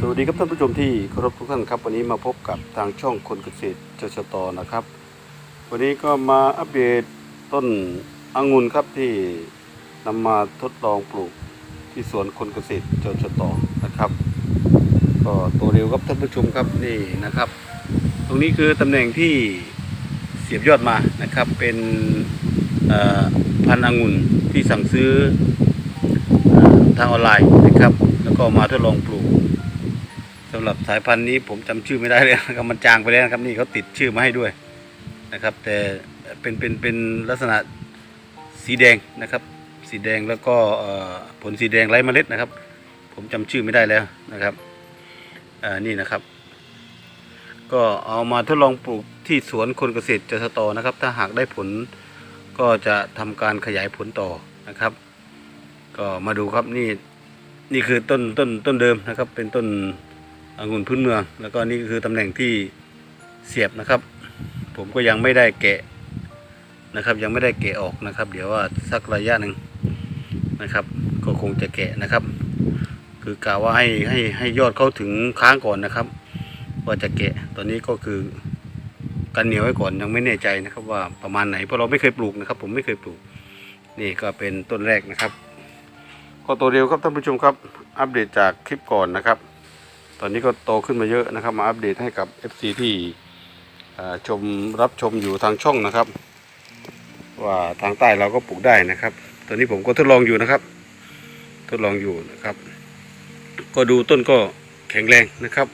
สวัสดีครับท่านผู้ชมที่เคารพทุกท่านครับ วันนี้มาพบกับทางช่องคนเกษตรจชตนะครับ วันนี้ก็มาอัปเดตต้นองุ่นครับที่นำมาทดลองปลูกที่สวนคนเกษตรจชตนะครับ ก็ตัวเร็วครับท่านผู้ชมครับนี่นะครับ ตรงนี้คือตำแหน่งที่เสียบยอดมานะครับ เป็นพันธุ์องุ่นที่สั่งซื้ออทางออนไลน์นะครับ แล้วก็มาทดลองปลูก สำหรับสายพันธุ์นี้ผมจำชื่อไม่ได้เลยนะครับมันจางไปแล้วนะครับนี่เขาติดชื่อมาให้ด้วยนะครับ แต่เป็นเป็นเป็นลักษณะสีแดงนะครับ สีแดงแล้วก็ผลสีแดงไร้เมล็ดนะครับ ผมจำชื่อไม่ได้แล้วนะครับนี่นะครับ ก็เอามาทดลองปลูกที่สวนคนเกษตรจสตนะครับ ถ้าหากได้ผลก็จะทำการขยายผลต่อนะครับ ก็มาดูครับนี่นี่คือต้นต้นต้นเดิมนะครับ เป็นต้น องุ่นพื้นเมือง แล้วก็นี่คือตำแหน่งที่เสียบนะครับ ผมก็ยังไม่ได้แกะนะครับ ยังไม่ได้แกะออกนะครับ เดี๋ยวว่าสักระยะหนึ่งนะครับ ก็คงจะแกะนะครับ คือกะว่าให้ให้ให้ยอดเข้าถึงค้างก่อนนะครับ ว่าจะแกะตอนนี้ก็คือกันเหนียวไว้ก่อนยังไม่แน่ใจนะครับ ว่าประมาณไหนเพราะเราไม่เคยปลูกนะครับ ผมไม่เคยปลูก นี่ก็เป็นต้นแรกนะครับก็ตัวเร็วครับท่านผู้ชมครับ อัปเดตจากคลิปก่อนนะครับ ตอนนี้ก็โตขึ้นมาเยอะนะครับ มาอัปเดตให้กับ FC ที่อ่ชมรับชมอยู่ทางช่องนะครับ ว่าทางใต้เราก็ปลูกได้นะครับ ตอนนี้ผมก็ทดลองอยู่นะครับ ทดลองอยู่นะครับ ก็ดูต้นก็แข็งแรงนะครับ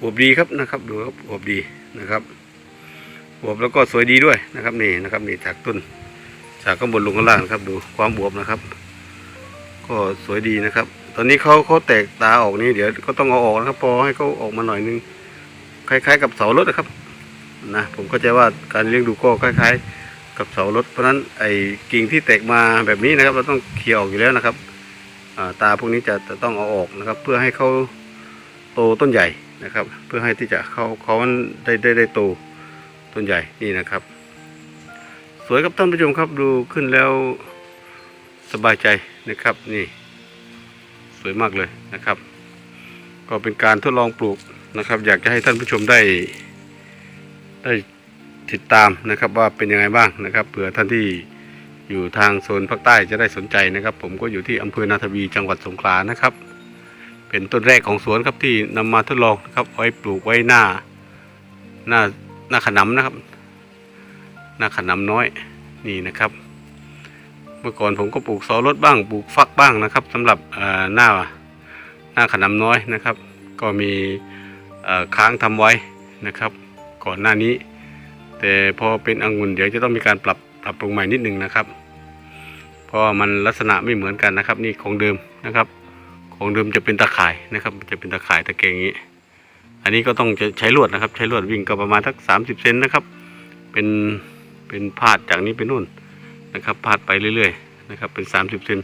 อวบดีครับนะครับ ดูครับอวบดีนะครับอวบแล้วก็สวยดีด้วยนะครับนี่นะครับนี่จากต้นจากข้างบนลงข้างล่างนครับ ดูความอวบนะครับ ก็สวยดีนะครับ ตอนนี้เขาเขาแตกตาออกนี่เดี๋ยวก็ต้องเอาออกนะครับ พอให้เขาออกมาหน่อยนึงคล้ายๆ กับเสารถนะครับนะผมเข้าใจว่าการเลี้ยงดูก็คล้าย ๆ กับเสารถ เพราะฉะนั้นไอ้กิ่งที่แตกมาแบบนี้นะครับ เราต้องเคลียร์ออกอยู่แล้วนะครับตาพวกนี้จะจะต้องเอาออกนะครับ เพื่อให้เขาโตต้นใหญ่นะครับ เพื่อให้ที่จะเขาเขาได้ได้ได้โตต้นใหญ่นี่นะครับ สวยครับท่านผู้ชมครับดูขึ้นแล้วสบายใจ นะครับนี่สวยมากเลยนะครับ ก็เป็นการทดลองปลูกนะครับ อยากจะให้ท่านผู้ชมได้ ได้ติดตามนะครับว่าเป็นยังไงบ้างนะครับเผื่อท่านที่อยู่ทางโซนภาคใต้จะได้สนใจนะครับ ผมก็อยู่ที่อำเภอนาทวีจังหวัดสงขลานะครับ เป็นต้นแรกของสวนครับที่นำมาทดลองนะครับไว้ปลูกไว้หน้าหน้าหน้าขนำนะครับ หน้าขนำน้อยนี่นะครับ เมื่อก่อนผมก็ปลูกเสารถบ้างปลูกฟักบ้างนะครับสำหรับหน้าหน้าขนำน้อยนะครับ ก็มีค้างทำไว้นะครับ ก่อนหน้านี้ แต่พอเป็นองุ่นเดี๋ยวจะต้องมีการปรับปรับปรุงใหม่นิดหนึ่งนะครับเพราะมันลักษณะไม่เหมือนกันนะครับนี่ของเดิมนะครับของเดิมจะเป็นตะข่ายนะครับ จะเป็นตะข่ายตะแกรงอย่างนี้ อันนี้ก็ต้องจะใช้ลวดนะครับ ใช้ลวดวิ่งก็ประมาณสักสามสิบเซนนะครับ เป็นเป็นพาดจากนี้ไปนู่น นะครับพาดไปเรื่อยๆนะครับเป็นสามสิบเซน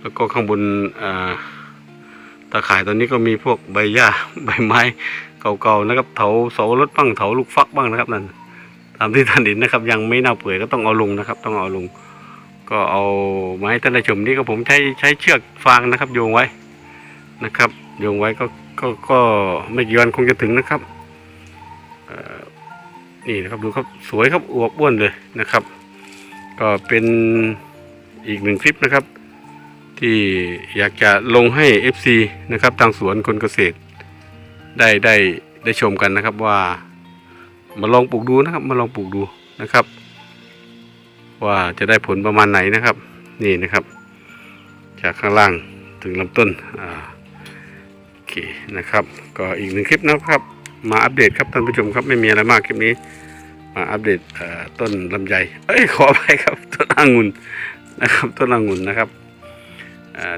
แล้วก็ข้างบนอ่าตะข่ายตอนนี้ก็มีพวกใบหญ้าใบไม้เก่าๆนะครับเถาเสารถบ้างเถาลูกฟักบ้างนะครับนั่นตามที่ท่านเห็นนะครับ ยังไม่เน่าเปื่อยก็ต้องเอาลงนะครับ ต้องเอาลง ก็เอามาให้ท่านได้ชมนี่ก็ผมใช้ใช้เชือกฟางนะครับ โยงไว้นะครับ โยงไว้ก็ก็ก็ไม่กี่วันคงจะถึงนะครับนี่นะครับดูครับสวยครับอวบอ้วนเลยนะครับ ก็เป็นอีกหนึ่งคลิปนะครับ ที่อยากจะลงให้ FC นะครับทางสวนคนเกษตร ได้ได้ได้ชมกันนะครับว่า มาลองปลูกดูนะครับ มาลองปลูกดูนะครับ ว่าจะได้ผลประมาณไหนนะครับ นี่นะครับ จากข้างล่างถึงลำต้นอ่าโอเคนะครับ ก็อีกหนึ่งคลิปนะครับ มาอัปเดตครับท่านผู้ชมครับไม่มีอะไรมากคลิปนี้ มาอัปเดตต้นลำไยเอ้ยขอไปครับต้นองุ่นนะครับต้นองุ่นนะครับ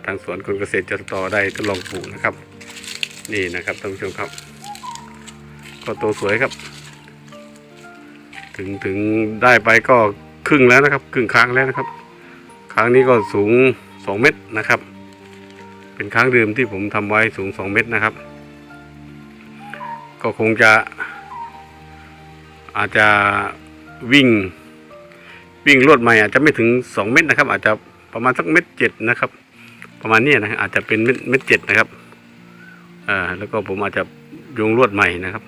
ทางสวนคนเกษตรจต่อได้ทดลองปลูกนะครับ นี่นะครับท่านผู้ชมครับ ก็โตสวยครับ ถึงถึงได้ไปก็ครึ่งแล้วนะครับ ครึ่งค้างแล้วนะครับ ค้างนี้ก็สูงสองเมตรนะครับ เป็นค้างเดิมที่ผมทำไว้สูงสองเมตรนะครับ ก็คงจะ อาจจะวิ่งวิ่งลวดใหม่อาจจะไม่ถึงสองเมตรนะครับ อาจจะประมาณสักเมตรเจ็ดนะครับ ประมาณนี้นะอาจจะเป็นเมตรเมตรเจ็ดนะครับอ่าแล้วก็ผมอาจจะโยงลวดใหม่นะครับ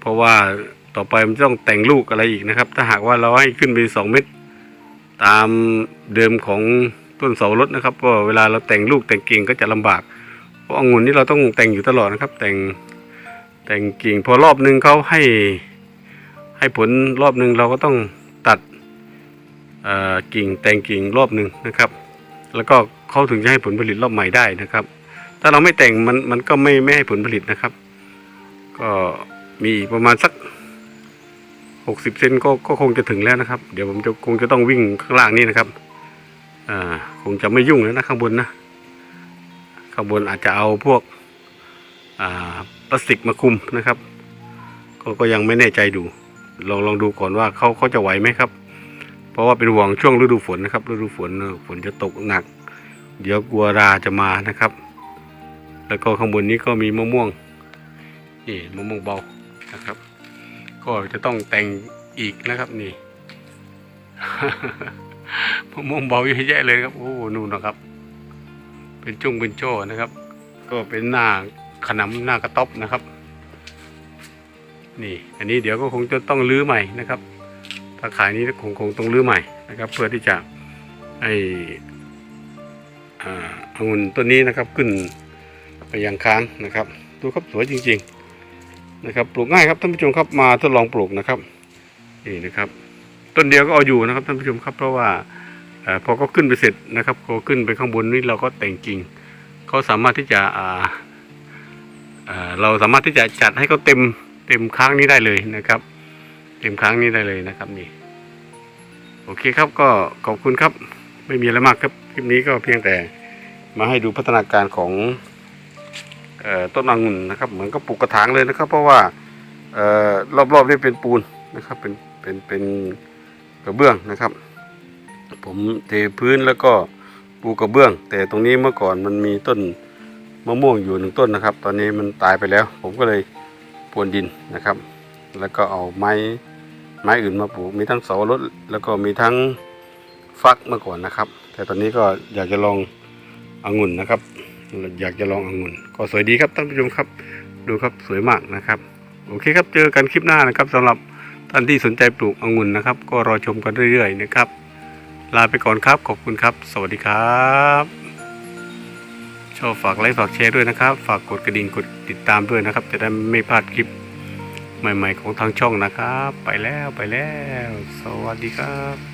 เพราะว่าต่อไปมันต้องแต่งลูกอะไรอีกนะครับ ถ้าหากว่าเราให้ขึ้นไปสองเมตรตามเดิมของต้นเสารถนะครับ ก็เวลาเราแต่งลูกแต่งกิ่งก็จะลำบากเพราะองุ่นนี่เราต้องแต่งอยู่ตลอดนะครับ แต่งแต่งกิ่งพอรอบนึงเขาให้ ให้ผลรอบหนึ่งเราก็ต้องตัดกิ่งแต่งกิ่งรอบหนึ่งนะครับ แล้วก็เขาถึงจะให้ผลผลิตรอบใหม่ได้นะครับ ถ้าเราไม่แต่งมันมันก็ไม่ไม่ให้ผลผลิตนะครับ ก็มีอีกประมาณสักหกสิบเซนก็ก็คงจะถึงแล้วนะครับ เดี๋ยวผมจะคงจะต้องวิ่งข้างล่างนี่นะครับอ่าคงจะไม่ยุ่งแล้วนะข้างบนนะข้างบนอาจจะเอาพวกอ่าพลาสติกมาคุมนะครับ ก็ก็ยังไม่แน่ใจดู ลองลองดูก่อนว่าเขาเขาจะไหวไหมครับ เพราะว่าเป็นห่วงช่วงฤดูฝนนะครับ ฤดูฝนฝนจะตกหนัก เดี๋ยวกลัวราจะมานะครับ แล้วก็ข้างบนนี้ก็มีมะม่วงนี่มะม่วงเบานะครับ ก็จะต้องแต่งอีกนะครับนี่มะม่วงเบาเยอะแยะเลยครับโอ้นู่นนะครับ เป็นจุ้งเป็นโจ้นะครับ ก็เป็นหน้าขนำหน้ากระต๊อบนะครับ นี่ อันนี้เดี๋ยวก็คงจะต้องรื้อใหม่นะครับ ถ้าขายนี้คงคงต้องรื้อใหม่นะครับ เพื่อที่จะให้อาองุ่นต้นนี้นะครับขึ้นไปยังค้างนะครับ ดูครับสวยจริง ๆนะครับ ปลูกง่ายครับท่านผู้ชมครับมาทดลองปลูกนะครับนี่นะครับ ต้นเดียวก็เอาอยู่นะครับท่านผู้ชมครับ เพราะว่าอพอเขาขึ้นไปเสร็จนะครับเขาขึ้นไปข้างบนนี่เราก็แต่งกิ่งเขาสามารถที่จะเราสามารถที่จะจัดให้เขาเต็ม เต็มค้างนี้ได้เลยนะครับ เต็มค้างนี้ได้เลยนะครับนี่โอเคครับก็ขอบคุณครับไม่มีอะไรมากครับคลิปนี้ก็เพียงแต่มาให้ดูพัฒนาการของออต้นองุ่นนะครับ เหมือนกับปลูกกระถางเลยนะครับ เพราะว่าออรอบๆนี่เป็นปูนนะครับ เป็นเป็นเป็นกระเบื้องนะครับ ผมเทพื้นแล้วก็ปูกระเบื้อง แต่ตรงนี้เมื่อก่อนมันมีต้นมะม่วงอยู่หนึ่งต้นนะครับ ตอนนี้มันตายไปแล้ว ผมก็เลย พรวนดินนะครับ แล้วก็เอาไม้ไม้อื่นมาปลูกมีทั้งเสารถแล้วก็มีทั้งฟักเมื่อก่อนนะครับ แต่ตอนนี้ก็อยากจะลององุ่นนะครับ อยากจะลององุ่น ก็สวยดีครับท่านผู้ชมครับ ดูครับสวยมากนะครับ โอเคครับเจอกันคลิปหน้านะครับสำหรับท่านที่สนใจปลูกองุ่นนะครับ ก็รอชมกันเรื่อยๆนะครับ ลาไปก่อนครับขอบคุณครับ สวัสดีครับ ชอบฝากไลค์ฝากแชร์ด้วยนะครับ ฝากกดกระดิ่งกดติดตามด้วยนะครับ จะได้ไม่พลาดคลิปใหม่ ๆ ของทางช่องนะครับ ไปแล้วไปแล้ว สวัสดีครับ